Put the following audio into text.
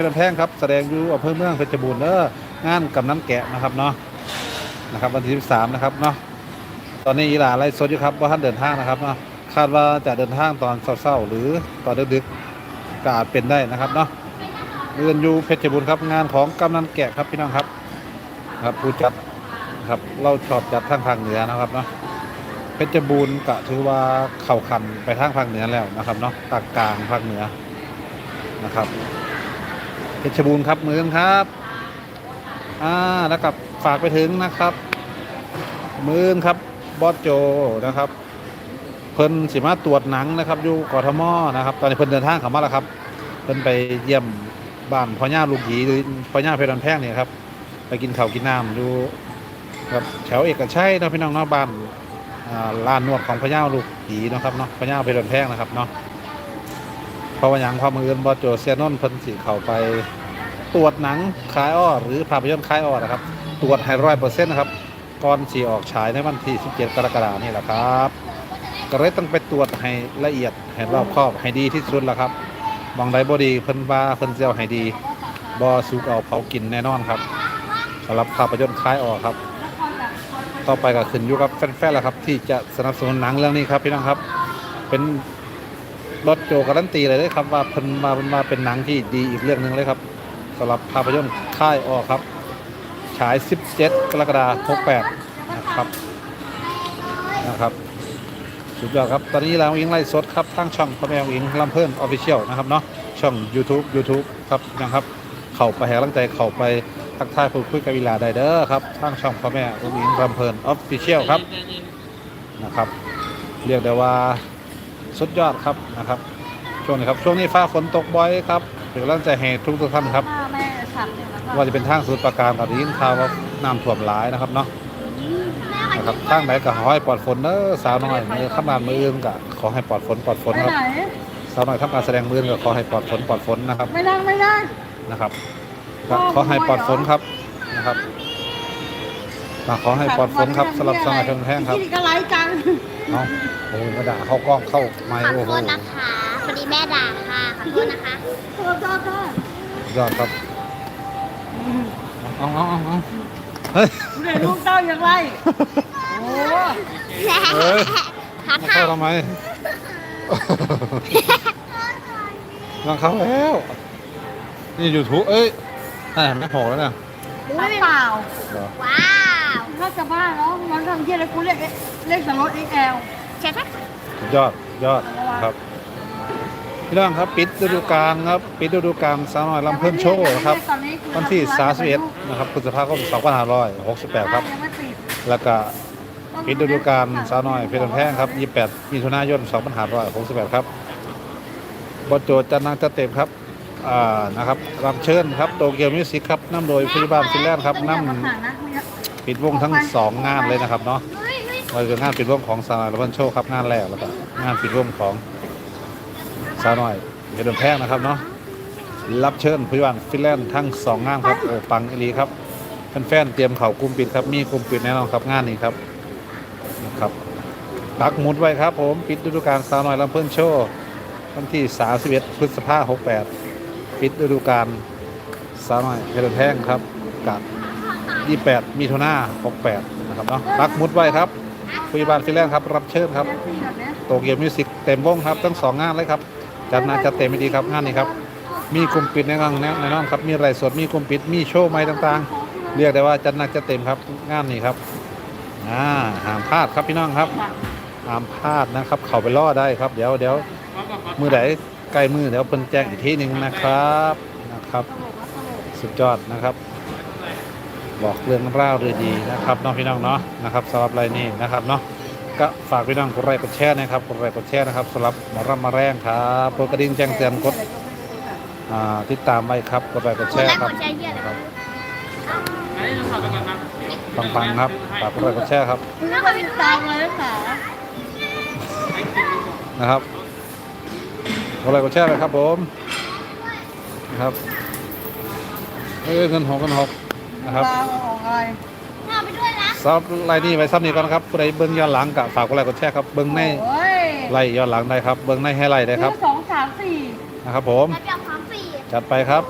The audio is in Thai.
เป็นแพงครับแสดงอยู่อำเภอเมืองเพชรบูรณ์เด้องานกำนันแกะนะครับเนาะนะครับวันที่13นะครับเนาะตอนนี้อีหลาไล่สดอยู่ครับว่าท่านเดินทางนะครับเนาะคาดว่าจะเดินทางตอนเศร้าๆหรือตอนดึกๆก็อาจเป็นได้นะครับเนาะเรียนอยู่เพชรบูรณ์ครับงานของกำนันแกะครับพี่น้องครับครับผู้จัดครับเราชอบจัดทางภาคเหนือนะครับเนาะเพชรบูรณ์ก็ถือว่าเข่าขันไปทางภาคเหนือแล้วนะครับเนาะภาคกลางภาคเหนือนะครับ เพชรบูรณ์ครับมืออนครับอ่าแล้วกับฝากไปถึงนะครับมืออนครับบอสโจนะครับ เพิ่นสิมาตรวจหนังนะครับ อยู่กทมนะครับ ตอนนี้เพิ่นเดินทางเข้ามาแล้วครับ เพิ่นไปเยี่ยมบ้านพ่อย่าลูกหยีหรือพ่อย่าเพชรบันแพงเนี่ยครับ ไปกินข้าวกินน้ำอยู่ครับแถวเอกชัยนาะพี่น้องเนาะบ้านอ่าลานนวดของพ่อย่าลูกหยีนะครับเนาะพ่อย่าเพชรบันแพงนะครับเนาะ เพราะว่าอย่างความมืออนบอโจเซียนนท์เพิ่นสิเข้าไปตรวจหนังคลายอ้อหรือภาพยนตร์คลายอ้อนะครับตรวจให้ร้อยเปอร์เซ็นต์นะครับก่อนสีออกฉายในวันที่ 17 กรกฎาคมนี่แหละครับก็เลยต้องไปตรวจให้ละเอียดให้รอบครอบให้ดีที่สุดล้วครับมองใดบ่ดีเพิ่นว่าเพิ่นเซลให้ดีบ่สุกเอาเผากินแน่นอนครับสำหรับภาพยนตร์คลายอ้อครับ ต่อไปก็ขึ้นอยู่กับแฟนๆแล้วครับ ที่จะสนับสนุนหนังเรื่องนี้ครับพี่น้องครับ เป็น รถโจการันตีเลยเลยครับ ว่าเพิ่นมาเพิ่นมาเป็นหนังที่ดีอีกเรื่องหนึ่งเลยครับสำหรับภาพยนตร์ค่ายออครับ ฉาย 17 กรกฎาคม68 นะครับนะครับสุดยอดครับ ตอนนี้เราอิงไล่สดครับทางช่องพ่อแม่อิงลำเพิ่นออฟฟิเชียลนะครับเนาะช่อง YouTube YouTube ครับนะครับ เข้าไปแห่ลังใจเข้าไปทักทายพูดคุยกับวิลาไดเดอร์ครับทางช่องพ่อแม่อิงลำเพิ่นออฟฟิเชียลครับนะครับ เรียกได้ว่า สุดยอดครับนะครับ ช่วงนี้ครับ ช่วงนี้ฟ้าฝนตกบ่อยครับเป็นกำลังใจให้ทุกทุกๆท่านครับแม่ฉันเนี่ยแล้วก็ว่าจะเป็นทางสูตรประการกับยินข่าวว่าน้ำท่วมหลายนะครับเนาะนะครับทางไหนก็ขอให้ปลอดฝนเด้อสาวน้อยมือข้ามานมืออื่นก็ขอให้ปลอดฝนปลอดฝนไปครับไหน สาวน้อยทำการแสดงมืออื่นก็ขอให้ปลอดฝนปลอดฝนนะครับไม่นั่งไม่นั่งนะครับก็ขอให้ปลอดฝนครับนะครับ ก็ขอให้ปลอดฝนครับสำหรับสาวน้อยเพียงแห้งครับที่นี่ก็ไร้จังเอาโอ้โหมาด่าเข้ากล้องเข้าไมค์ขอโอ้โทโหษนะคะพอดีแม่ด่าค่ะขอโทษนะคะโทษโทษโทษยอดครับเอาเอาเอาเอาเฮ้ยเดี๋ยวลูกเต้าอย่างไรโอ้เอ้ยทักมาค่ะเข้าทำไมยังเข้าแล้ว นี่ยูทูบเอ้ยอ่าไม่พอแล้วเนี่ยไม่เปล่าเหรอว้าวถ้าจะบ้าเนาะ มันทำเที่ยอะไรกูเรียกเรียกสล็อต XL ใช่ไหมสุดยอดยอดครับพี่น้องครับปิดฤดูกาลครับปิดฤดูกาลสาวน้อยลำเพิ่มโชว์ครับวันที่31นะครับพฤษภาคม2568 ครับยังไม่ติดแล้วก็ปิดฤดูกาลสาวน้อยเพชรแพงครับ 28มิถุนายน2568 ครับบทโจทย์จันนางจะเต็มครับอ่านะครับรับเชิญครับโตเกียวมิวสิกครับนำโดยพิบาลฟินแลนด์ครับนำปิดวงทั้งสองงานเลยนะครับเนาะ เฮ้ยเฮ้ยเราจะงานปิดร่วงของสาวน้อยลำเพิ่มโชว์ครับงานแรกแล้วก็งานปิดร่วงของสาวน้อยเพชรแพงนะครับเนาะรับเชิญพิบาลฟินแลนด์ทั้งสองงานครับโอปังเอลีครับแฟนๆเตรียมเข่ากลุ่มปิดครับมีกลุ่มปิดแน่นอนครับงานนี้ครับนะครับปักหมุดไว้ครับผมปิดฤดูกาลสาวน้อยลำเพิ่นโชว์วันที่ 31 พฤษภาคม68 ปิดฤดูกาลสาวน้อยเพลินแพงครับกับ 28 มิถุนา68 นะครับเนาะปักหมุดไว้ครับ คุยบาลฟิแลนด์ครับ รับเชิญครับ โตเกียวมิวสิกเต็มวงครับทั้งสองงานเลยครับ จัดหนาจัดเต็มไม่ดีครับงานนี้ครับ มีกลุ่มปิดแน่นอนแน่นอนครับ มีไรายสดมีกลุ่มปิด มีโชว์ใหม่ต่างๆ เรียกได้ว่าจัดหนักจัดเต็มครับ งานนี้ครับ อ่าห้ามพลาดครับพี่น้องครับห้ามพลาดนะครับ เข้าไปล่อได้ครับ เดี๋ยวเดี๋ยวมือไหนใกล้มือเดี๋ยวเพิ่นแจ้งอีกทีหนึ่งนะครับ นะครับ สุดยอดนะครับ บอกเรื่องราวดีๆนะครับน้องพี่น้องเนาะนะครับสำหรับรายนี้นะครับเนาะก็ฝากพี่น้องกดไลค์กดแชร์นะครับกดไลค์กดแชร์นะครับสำหรับหมอรำมาแรงครับกดกระดิ่งแจ้งเตือนกดอ่าติดตามไว้ครับกดไลค์กดกแชดร์ไลค์คกรับดแชร์เยอะเลยครับปังๆครับฝากกดไลค์กดแชร์ครับไม่ไปติดตามเลยค่ะนะครับกดไลค์กดแชร์เลยครับผมนะครับเอ้ยเงินหกเงินหก นะครับตามของอะไรเอาไปด้วยนะสำหรับรายนี้ไว้ซ้ำนี้ก่อนนะครับผู้ใดเบิ้งย้อนหลังกับฝากกดไลค์กดแชร์ครับเบิ้งในโอ้ยไล่ย้อนหลังได้ครับเบิ้งในให้ไล่ได้ครับสองสามสี่นะครับผมแล้วจะพร้อมฟรีจัดไปครับ